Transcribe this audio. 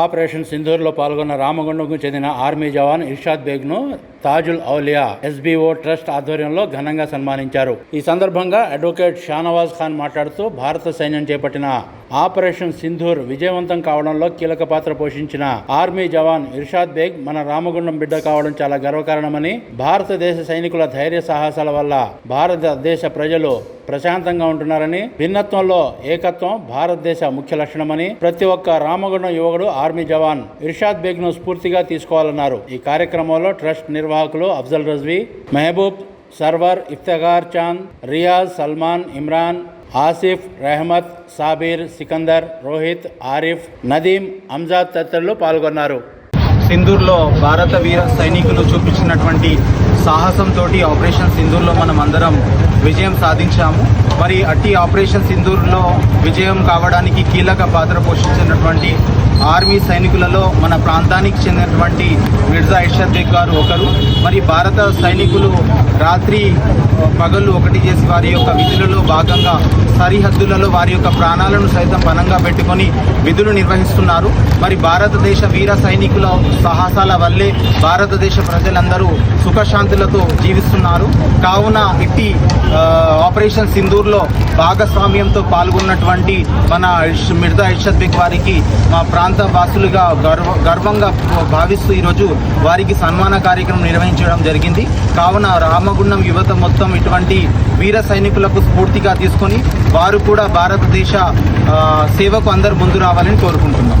Operation సింధూర్లో పాల్గొన్న రామగుండంకు చెందిన ఆర్మీ జవాన్ ఇర్షాద్ బేగ్ను తాజుల్ ఔలియా ఎస్బీఓ ట్రస్ట్ ఆధ్వర్యంలో ఘనంగా సన్మానించారు. ఈ సందర్భంగా అడ్వకేట్ షానవాజ్ ఖాన్ మాట్లాడుతూ భారత సైన్యం చేపట్టిన ఆపరేషన్ సింధూర్ విజయవంతం కావడంలో కీలక పాత్ర పోషించిన ఆర్మీ జవాన్ ఇర్షాద్ బేగ్ మన రామగుండం బిడ్డ కావడం చాలా గర్వకారణమని భారతదేశ సైనికుల ధైర్య సాహసాల వల్ల భారతదేశ ప్రజలు ప్రశాంతంగా ఉంటున్నారని భిన్నత్వంలో ఏకత్వం భారతదేశ ముఖ్య లక్షణమని ప్రతి ఒక్క రామగుండం యువకుడు ఆర్మీ జవాన్ ఇర్షాద్ బేగ్ను స్ఫూర్తిగా తీసుకోవాలన్నారు. ఈ కార్యక్రమంలో ట్రస్ట్ నిర్వాహకులు అఫ్జల్ రజ్వీ మెహబూబ్ సర్వర్ ఇఫ్తగార్ చాంద్ రియాజ్ సల్మాన్ ఇమ్రాన్ ఆసిఫ్ రెహమత్ సాబీర్ సికందర్ రోహిత్ ఆరిఫ్ నదీం అంజాద్ తదితరులు పాల్గొన్నారు. సింధూర్లో భారత వీర సైనికులు చూపించినటువంటి సాహసంతో ఆపరేషన్ సింధూర్లో మనం అందరం విజయం సాధించాము. మరి అట్టి ఆపరేషన్ సింధూర్లో విజయం కావడానికి కీలక పాత్ర పోషించినటువంటి ఆర్మీ సైనికులలో మన ప్రాంతానికి చెందినటువంటి మిర్జా ఇర్షద్ బేగ్ గారు ఒకరు. మరి భారత సైనికులు రాత్రి పగళ్ళు ఒకటి చేసి వారి యొక్క విధులలో భాగంగా సరిహద్దులలో వారి యొక్క ప్రాణాలను సైతం పనంగా పెట్టుకొని విధులు నిర్వహిస్తున్నారు. మరి భారతదేశ వీర సైనికుల సాహసాల వల్లే భారతదేశ ప్రజలందరూ సుఖశాంతులతో జీవిస్తున్నారు. కావున ఇట్టి ఆ, ఆపరేషన్ సింధూర్లో భాగస్వామ్యంతో పాల్గొన్నటువంటి మన మిర్జా ఇర్షద్ బేగ్ వారికి మా ప్రాంత వాసులుగా గర్వ గర్వంగా భావిస్తూ ఈరోజు వారికి సన్మాన కార్యక్రమం నిర్వహించడం జరిగింది. కావున రామగుండం యువత మొత్తం ఇటువంటి వీర సైనికులకు స్ఫూర్తిగా తీసుకొని వారు కూడా భారతదేశ సేవకు అందరు ముందు రావాలని కోరుకుంటున్నాం.